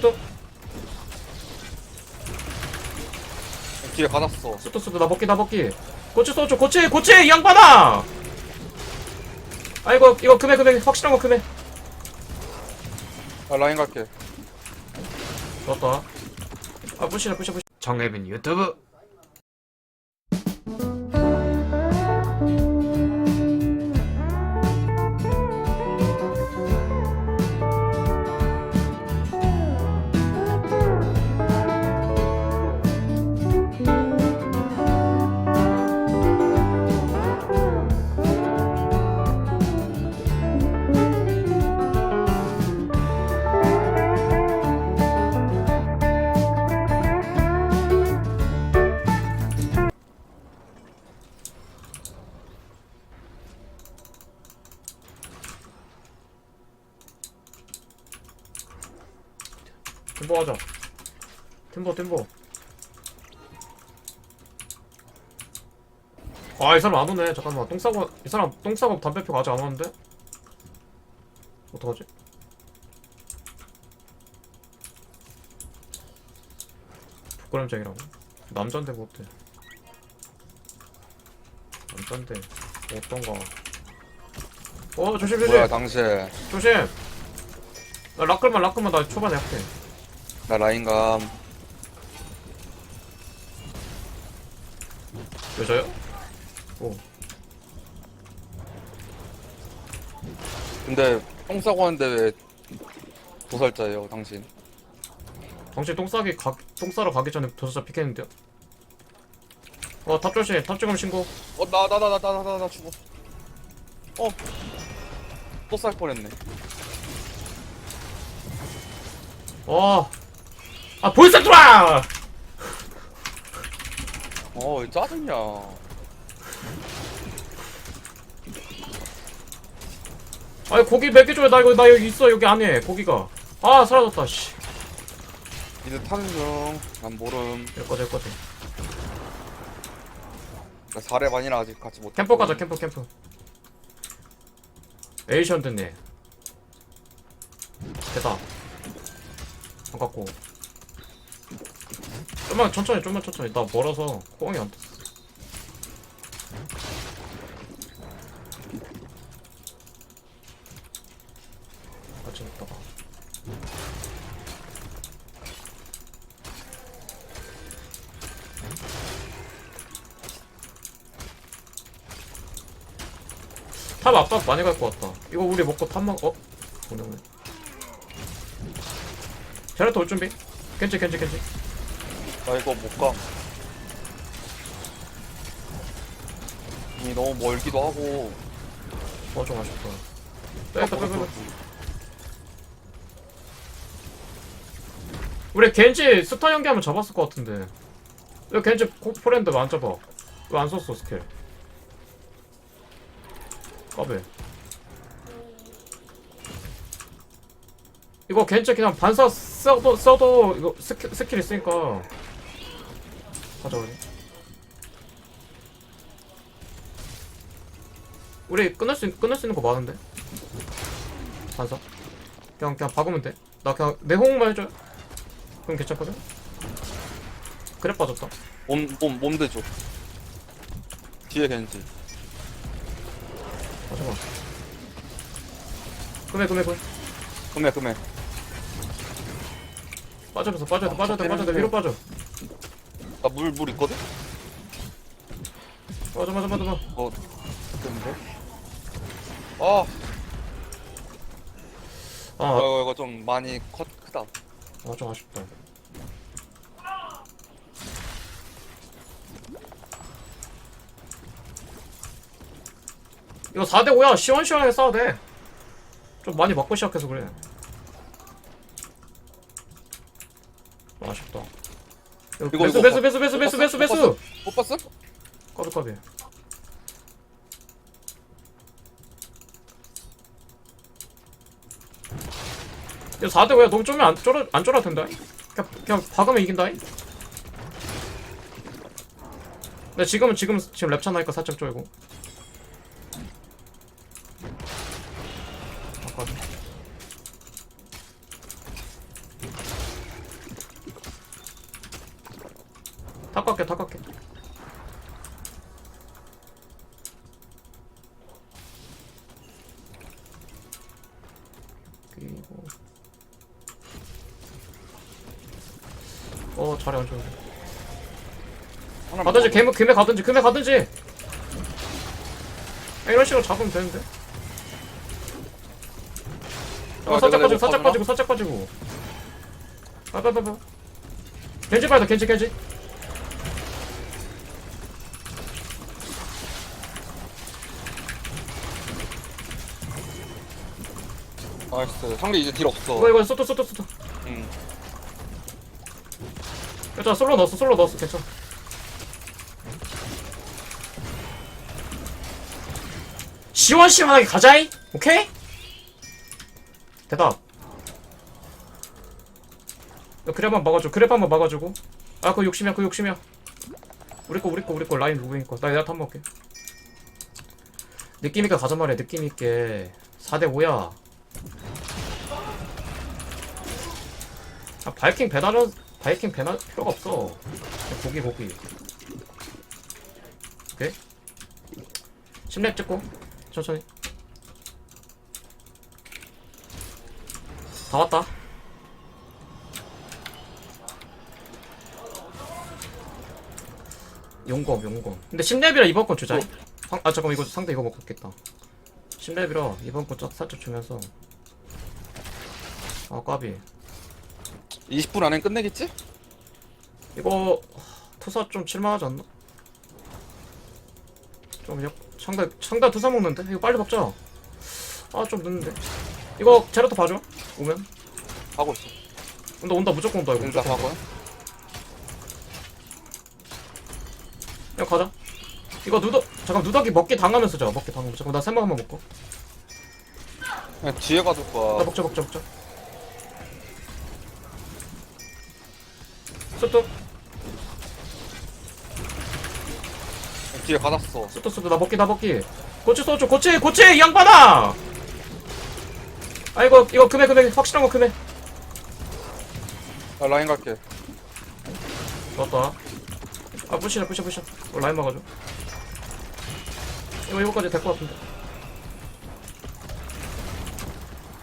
뚜뚜 뒤에 가놨어. 뚜뚜 뚜뚜 나 먹기 나 먹기. 고치 써줘 고치 고치 이 양반아! 아이고 이거 금해 금해 확실한 거 금해 아, 라인 갈게. 좋았다. 아 부시라 부시 부시 정혜빈 유튜브 팀보 하자. 팀보 팀보 아 이 사람 안 오네. 잠깐만. 똥 싸고 이 사람 똥 싸고 담배 피고 아직 안 왔는데? 어떡하지? 부끄럼쟁이라고? 남잔데 못해 남잔데 어떤가? 어 조심 조심! 뭐야, 당신. 조심! 나 라클만 라클만 나 초반에 약해 나 라인 감. 여자요? 오 근데 똥 싸고 하는데 왜 도살자예요, 당신? 당신 똥 싸기 가, 똥 싸러 가기 전에 도서자 피했는데요? 어, 탑 조심, 탑 찍으면 신고. 어, 나, 나, 나, 나, 나, 나, 나 죽어. 어. 또 쌀 뻔했네. 어. 아, 볼살 들어와! 어, 왜 짜증냐. 아니, 고기 몇 개 줘요. 나 이거, 나 여기 있어, 여기 안에, 고기가. 아, 사라졌다, 씨. 니들 타는 중. 난 모름. 여기까지, 여기까지. 나 4렙 아니라 아직 같이 못. 캠프 가자, 캠프, 캠프. 에이션드님. 됐다. 안 갖고. 좀만 천천히, 좀만 천천히. 나 멀어서 호응이 안 됐어. 같이 있다가. 탑 압박 많이 갈 것 같다. 이거 우리 먹고 탑 먹, 어? 오네오네. 제라토 올 준비. 켄지, 켄지, 켄지. 나 이거 못 가. 이미 너무 멀기도 하고. 어, 좀 아쉽다. 빼겠다, 빼, 빼, 빼. 우리 겐지 스타 연기하면 잡았을 것 같은데. 왜 겐지 코- 프렌드 왜안 잡아? 왜 안 썼어, 스킬? 까베. 이거 겐지 그냥 반사 써도, 써도 이거 스킬, 스킬 있으니까. 가져가자. 우리 끊을 수, 있- 끊을 수 있는 거 많은데? 반사. 그냥, 그냥 박으면 돼. 나 그냥 내 호응만 해줘. 그럼 괜찮거든? 그래 빠졌다. 몸, 몸, 몸 대 줘. 뒤에 겐지. 아, 잠깐. 금해, 금해, 금해. 금해, 금해. 빠져서 빠져야 돼, 빠져야 돼, 빠져야 돼. 위로 빠져. 나 물, 물 있거든? 빠져, 빠져, 빠져, 빠져. 어, 됐는데? 아, 아, 이거, 이거 좀 많이 컷, 크다. 아, 좀 아쉽다. 이거 4대5야. 시원시원하게 싸워도 돼. 좀 많이 맞고 시작해서 그래. 아, 아쉽다. 이거 배수, 이거 배수, 봐. 배수, 배수, 배수, 배수, 배수! 못 봤어? 까비, 까비. 이거 4대5야. 너무 쫄면 안, 쫄아, 안 쫄아도 된다. 그냥, 그냥 박으면 이긴다. 근데 지금은 지금 지금 랩 차 나니까 살짝 쫄고. 아까 탑 깎게 탑 깎게. 그리고 어 좋은데 하나 가든지 금에 금에 가든지 금에 가든지. 아, 이런 식으로 잡으면 되는데. 어, 살짝 빠지고 살짝 빠지고 살짝 빠지고. 빨빨빨빨 겐지 빠져 겐지 겐지 나이스. 상대 이제 딜 없어. 이거 이거 쏘또 쏘또 쏘또 응. 괜찮아 솔로 넣었어 솔로 넣었어. 괜찮아. 시원시원하게 가자이 오케이? 대답. 너 그랩 한번 막아줘 그랩 한번 막아주고. 아 그거 욕심이야 그거 욕심이야. 우리 거 우리 거 우리 거 라인 누구인 거나 내가 탑 먹게. 느낌 있게 가자 말이야 느낌 있게. 4대 5야 아 바이킹 배달은 바이킹 배달 필요가 없어. 그냥 고기 고기. 오케이. 10렙 찍고 천천히. 다 왔다. 용검 용검. 근데 10렙이라 이번 건 주자. 상- 아 잠깐만 이거 상대 이거 먹고 있겠다. 10렙이라 이번 건좀 살짝 주면서. 아 까비 20분 안에 끝내겠지? 이거 투사 좀 칠만하지 않나? 좀 역, 상대 상대 투사 먹는데 이거 빨리 먹자. 아 좀 늦는데. 이거 제라토 봐줘. 오면 하고 있어 온다 온다 무조건 온다 이거. 인사 무조건. 하고요 야 가자. 이거 누더 잠깐 누더기 먹기 당하면서 자 먹기 당하면서 잠깐 나 샘마 한번 먹고. 그냥 뒤에 가둘 나 거야 먹자 먹자 먹자. 쏘또 뒤에 가놨어 쏘또 쏘또 나 먹기 나 먹기. 고치 쏘줘 고치 고치 이 양반아. 아 이거 이거 금해 금해 확실한 거 금해. 나 라인 갈게 맞다. 아 부시자 부시 부시. 어, 라인 막아줘. 이거 이거까지 될 것 같은데.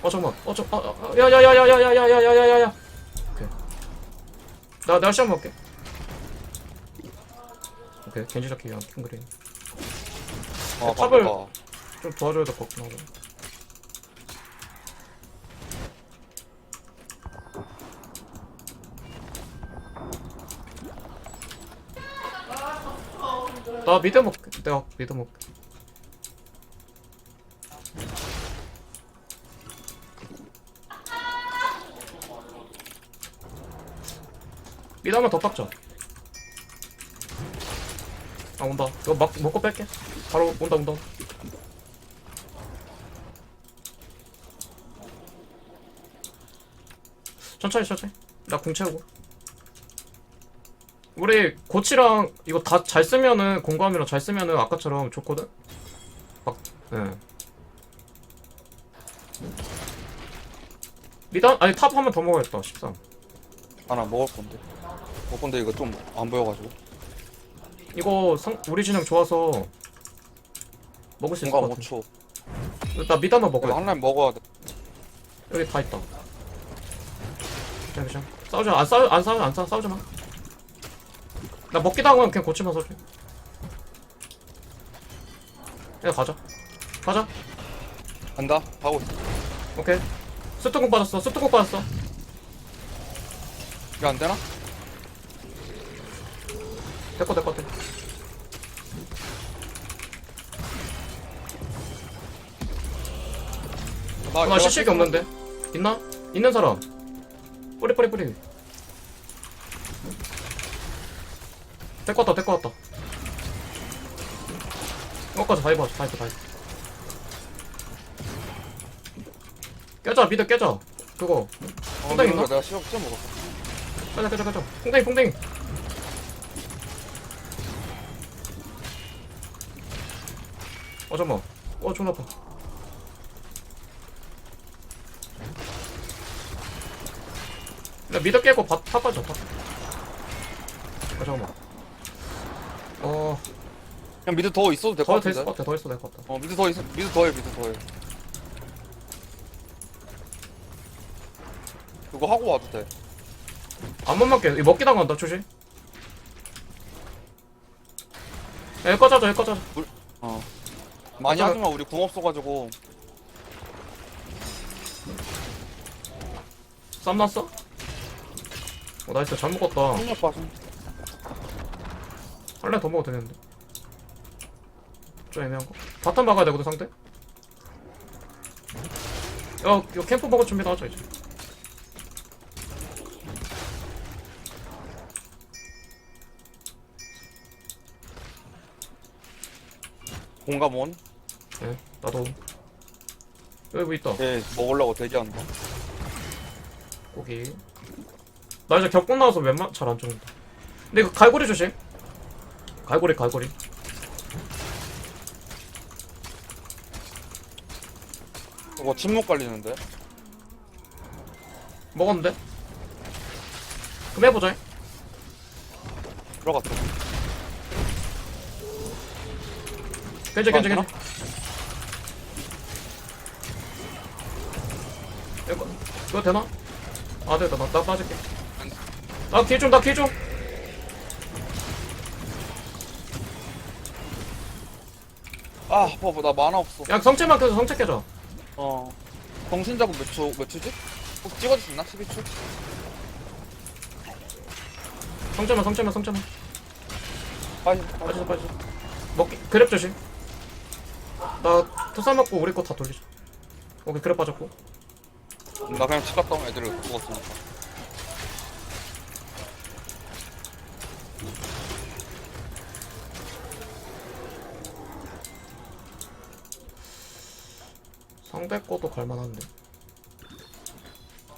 어 잠만. 어 저. 아, 야야야야야야야야야야야. 나 내가 시험 먹게. 오케이 겐지 잡기 위한 킹 그린. 어 탑을- 바꿔봐 좀 도와줘야 될 것 같긴 하고. 나 미드 먹게. 내가 미드 먹게. 미드 한번 더 빡자. 아 온다. 이거 막 먹고 뺄게. 바로 온다 온다. 천천히 천천히 나 궁 채우고 우리 고치랑 이거 다 잘 쓰면은 공감이랑 잘 쓰면은 아까처럼 좋거든 막 예. 미단 아니 탑 한 번 더 먹어야겠다 13 하나 먹을 건데 먹을 건데 이거 좀 안 보여가지고 이거 상, 우리 진영 좋아서 먹을 수 있을 공감 것 같아 5초 나 이거 먹어야 돼 한 라인 먹어야 돼 여기 다 있다 그냥 그냥 싸우지 마. 안 싸우 안 싸우 안 싸우 싸우지 마. 나 먹기도 하고 그냥 고치면 서지. 그냥 가자. 가자. 간다 있어 오케이. 스투공 빠졌어. 스투공 빠졌어. 이거 안 되나? 됐고 됐고 됐고. 나, 아, 나 실식이 없는데. 있나? 있는 사람. 뿌리 뿌리 뿌리. 됐고 왔다 됐고 왔다. 이거까지 다 해봐 다 해봐 다 해봐. 깨자 미드 깨자. 그거 어, 이거 있나? 내가 시험 시험 먹었어 가자 가자 가자 퐁댕이 퐁댕이 어 잠깐만. 어 존나 아파. 나 미드 깨고 바, 타 빠져 타 아, 잠깐만. 어. 그냥 미드 더 있어도 될 것더될것 같은데? 같아 더 있어 될것 같아. 어 미드 더 있어 미드 더해 미드 더해. 그거 하고 와도 돼. 안 만 맞게. 이거 먹기 당한다 조심. 야 하자 여기까지 하자 어. 많이 아까- 하지마 우리 궁 없어가지고. 쌈 났어? 어 나이스 잘 먹었다. 폭력 빠짐 할래 더 먹어도 되는데. 좀 애매한 거. 바텀 막아야 되거든 상대? 야 이거 캠프 먹을 준비 나가자 이제. 공감 온? 네 나도. 여기 뭐 있다. 예 먹으려고 대기한다 고기. 나 이제 격분 나와서 웬만 잘안 죽는다. 근데 이거 갈고리 조심. 갈고리 갈고리. 그거 침묵 걸리는데? 먹었는데? 그럼 해보자. 들어갔어. 괜찮 괜찮? 괜찮 이거 되나? 아 됐다. 나, 나 빠질게. 나길좀나길좀. 아 봐봐 나 만화 없어. 야 성체만 켜서 성체 켜줘. 어. 정신자국 몇 초, 몇 초지? 혹 찍어줄 수 있나? 12초? 성체만 성체만 성체만. 빠지 빠지자 빠지 빠지자 먹기 그랩 조심. 나 투사 먹고 우리 거 다 돌리자. 오케이 그랩 빠졌고 나 그냥 집 갔다 오면 애들 죽었으니까. 상대 거도 갈만한데?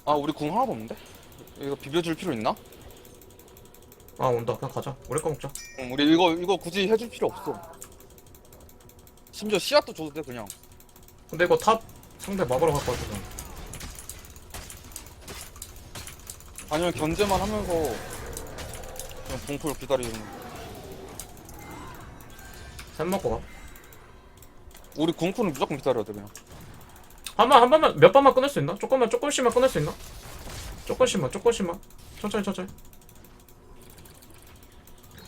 아 우리 궁 하나도 없는데? 이거 비벼줄 필요 있나? 아 온다. 그냥 가자. 우리 거 먹자. 응, 우리 이거 이거 굳이 해줄 필요 없어. 심지어 씨앗도 줘도 돼 그냥. 근데 이거 탑 상대 막으러 갈 것 같아서 아니면 견제만 하면서 그냥 봉풀 기다리는 거. 샘 먹고 가. 우리 궁풀은 무조건 기다려야 돼 그냥. 한번 한 번만 몇 번만 끊을 수 있나? 조금만 조금씩만 끊을 수 있나? 조금씩만 조금씩만. 천천히 천천히.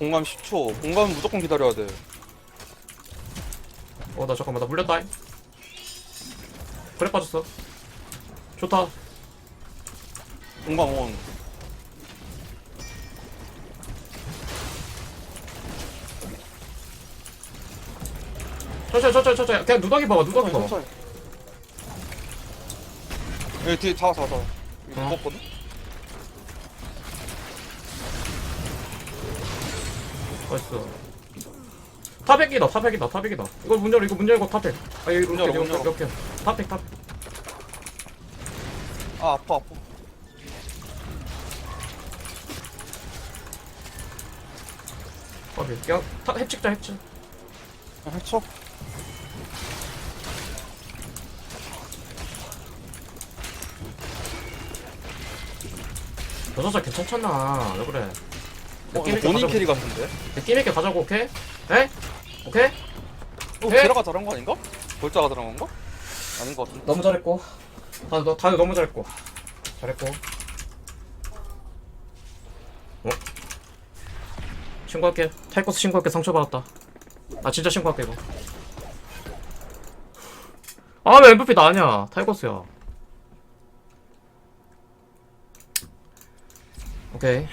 공감 10초. 공감은 무조건 기다려야 돼. 어 나 잠깐만. 나 물렸다. 그래 빠졌어. 좋다 온 천천히 천천히 천천히 그냥 누더기 봐봐 누더기 봐봐. 천천히 여기 뒤에 잡아 잡아 잡아 이거 어. 무겁거든? 나이스 탑핵이다 탑핵이다 탑핵이다 이거 문 열어 이거 문 열고 탑핵 아 이거 문 열어, 문 열어. 이렇게. 탑핵 탑아 아파 아파 탑핵 그냥 탑 핵찍자 핵찍 그냥 해쳐 여자자 괜찮잖아 왜 그래 어, 느낌 이거 있게 본인 가자고 캐리 같은데? 느낌 있게 가자고 오케이? 에? 오케이? 어, 에? 제라가 잘한 거 아닌가? 골자가 잘한 건가? 아닌 거 같은데 너무 잘했고 다, 너, 다들 너무 잘했고 잘했고 신고할게. 타이커스 신고할게. 상처받았다. 아 진짜 신고할게 이거. 아왜 MVP 나 아니야 타이거스야. 오케이